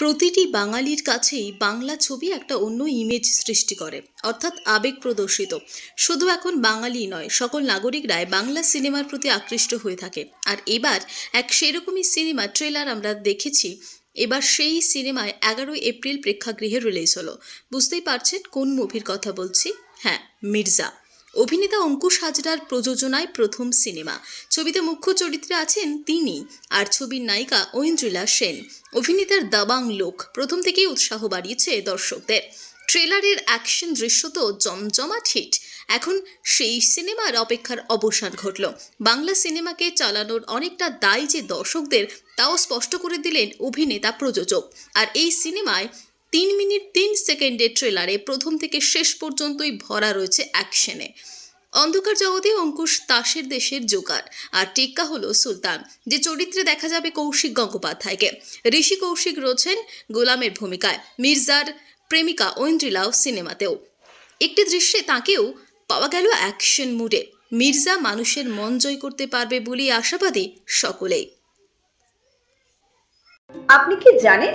প্রতিটি বাঙালির কাছেই বাংলা ছবি একটা অন্য ইমেজ সৃষ্টি করে, অর্থাৎ আবেগ প্রদর্শিত। শুধু এখন বাঙালি নয়, সকল নাগরিকরাই বাংলা সিনেমার প্রতি আকৃষ্ট হয়ে থাকে। আর এবার এক সেরকমই সিনেমা ট্রেলার আমরা দেখেছি, এবার সেই সিনেমায় এগারোই এপ্রিল প্রেক্ষাগৃহে রিলিজ হলো। বুঝতেই পারছেন কোন মুভির কথা বলছি? হ্যাঁ মির্জা। অভিনেতা অঙ্কুশ হাজরার প্রযোজনায় প্রথম সিনেমা। ছবিতে মুখ্য চরিত্রে আছেন তিনি আর ছবির নায়িকা ঐন্দ্রিলা সেন। অভিনেতার দাবাং লোক প্রথম থেকেই উৎসাহ বাড়িয়েছে দর্শকদের। ট্রেলারের অ্যাকশন দৃশ্য তো জমজমাট হিট। এখন সেই সিনেমার অপেক্ষার অবসান ঘটল। বাংলা সিনেমাকে চালানোর অনেকটা দায় যে দর্শকদের, তাও স্পষ্ট করে দিলেন অভিনেতা প্রযোজক। আর এই সিনেমায় তিন মিনিট তিন সেকেন্ডের ট্রেলারে প্রথম থেকে শেষ পর্যন্তই ভরা রয়েছে অ্যাকশনে। অন্ধকার জগতে অঙ্কুশ তাসের দেশের জোগাড়। আর টিক্কা হলো সুলতান, যে চরিত্রে দেখা যাবে কৌশিক গঙ্গোপাধ্যায়কে। ঋষি কৌশিক রয়েছেন গোলামের ভূমিকায়, মির্জার প্রেমিকা ঐন্দ্রিলাও সিনেমাতেও। একটি দৃশ্যে তাকেও পাওয়া গেল অ্যাকশন মুডে। মির্জা মানুষের মন জয় করতে পারবে বলেই আশাবাদী সকলেই। আপনি কি জানেন